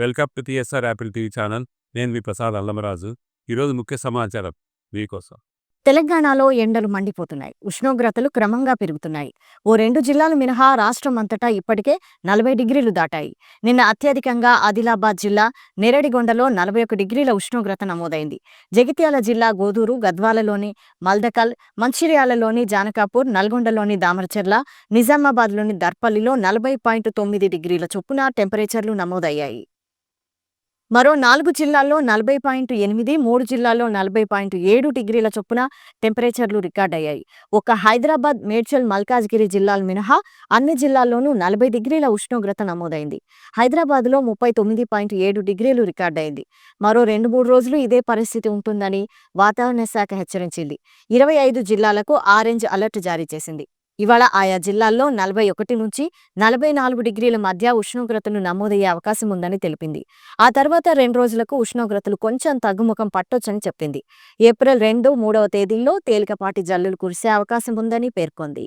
Welcome to TSR Apple TV channel. నేను మీ ప్రసాద్ అల్లమరాజు. ఈరోజు ముఖ్య సమాచారం మీకోసం. తెలంగాణలో ఎండలు మండిపోతున్నాయి. ఉష్ణోగ్రతలు క్రమంగా పెరుగుతున్నాయి. ఓ రెండు జిల్లాలు మినహా రాష్ట్రం అంతటా ఇప్పటికే నలభై డిగ్రీలు దాటాయి. నిన్న అత్యధికంగా ఆదిలాబాద్ జిల్లా నెరడిగొండలో నలభై ఒక డిగ్రీల ఉష్ణోగ్రత నమోదైంది. జగిత్యాల జిల్లా గోదూరు గద్వాలలోని మల్దకల్ మంచిర్యాలలోని జానకాపూర్ నల్గొండలోని దామరచెర్ల నిజామాబాద్లోని దర్పల్లిలో నలభై పాయింట్ తొమ్మిది డిగ్రీల చొప్పున టెంపరేచర్లు నమోదయ్యాయి. మరో నాలుగు జిల్లాల్లో నలభై పాయింట్ ఎనిమిది మూడు జిల్లాల్లో నలభై పాయింట్ ఏడు డిగ్రీల చొప్పున టెంపరేచర్లు రికార్డయ్యాయి ఒక హైదరాబాద్ మేడ్చల్ మల్కాజ్గిరి జిల్లాలు మినహా అన్ని జిల్లాల్లోనూ నలభై డిగ్రీల ఉష్ణోగ్రత నమోదైంది. హైదరాబాద్లో ముప్పై తొమ్మిది పాయింట్ ఏడు డిగ్రీలు రికార్డయింది మరో రెండు మూడు రోజులు ఇదే పరిస్థితి ఉంటుందని వాతావరణ శాఖ హెచ్చరించింది. ఇరవై ఐదు జిల్లాలకు ఆరెంజ్ అలర్ట్ జారీ చేసింది. ఇవాళ ఆయా జిల్లాల్లో నలభై ఒకటి నుంచి నలభై నాలుగు డిగ్రీల మధ్య ఉష్ణోగ్రతలు నమోదయ్యే అవకాశం ఉందని తెలిపింది. ఆ తర్వాత రెండు రోజులకు ఉష్ణోగ్రతలు కొంచెం తగ్గుముఖం పట్టొచ్చని చెప్పింది. ఏప్రిల్ రెండు మూడవ తేదీల్లో తేలికపాటి జల్లులు కురిసే అవకాశం ఉందని పేర్కొంది.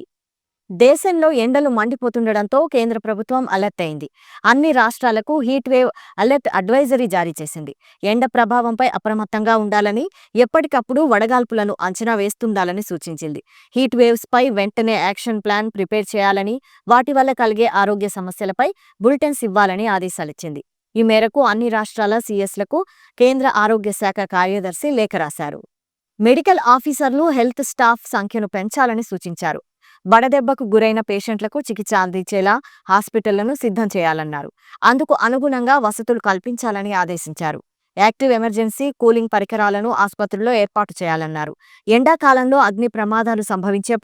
దేశంలో ఎండలు మండిపోతుండటంతో కేంద్ర ప్రభుత్వం అలర్ట్ అయింది. అన్ని రాష్ట్రాలకు హీట్ వేవ్ అలర్ట్ అడ్వైజరీ జారీ చేసింది. ఎండ ప్రభావంపై అప్రమత్తంగా ఉండాలని ఎప్పటికప్పుడు వడగాల్పులను అంచనా వేస్తుండాలని సూచించింది. హీట్ వేవ్స్ పై వెంటనే యాక్షన్ ప్లాన్ ప్రిపేర్ చేయాలని వాటి వల్ల కలిగే ఆరోగ్య సమస్యలపై బులెటిన్స్ ఇవ్వాలని ఆదేశాలిచ్చింది ఈ మేరకు అన్ని రాష్ట్రాల సీఎస్లకు కేంద్ర ఆరోగ్య శాఖ కార్యదర్శి లేఖ రాశారు. మెడికల్ ఆఫీసర్లు హెల్త్ స్టాఫ్ సంఖ్యను పెంచాలని సూచించారు. వడదెబ్బకు గురైన పేషెంట్లకు చికిత్స అందించేలా హాస్పిటళ్ళను సిద్ధం చేయాలన్నారు. అందుకు అనుగుణంగా వసతులు కల్పించాలని ఆదేశించారు. యాక్టివ్ ఎమర్జెన్సీ కూలింగ్ పరికరాలను ఆసుపత్రుల్లో ఏర్పాటు చేయాలన్నారు. ఎండాకాలంలో అగ్ని ప్రమాదాలు సంభవించే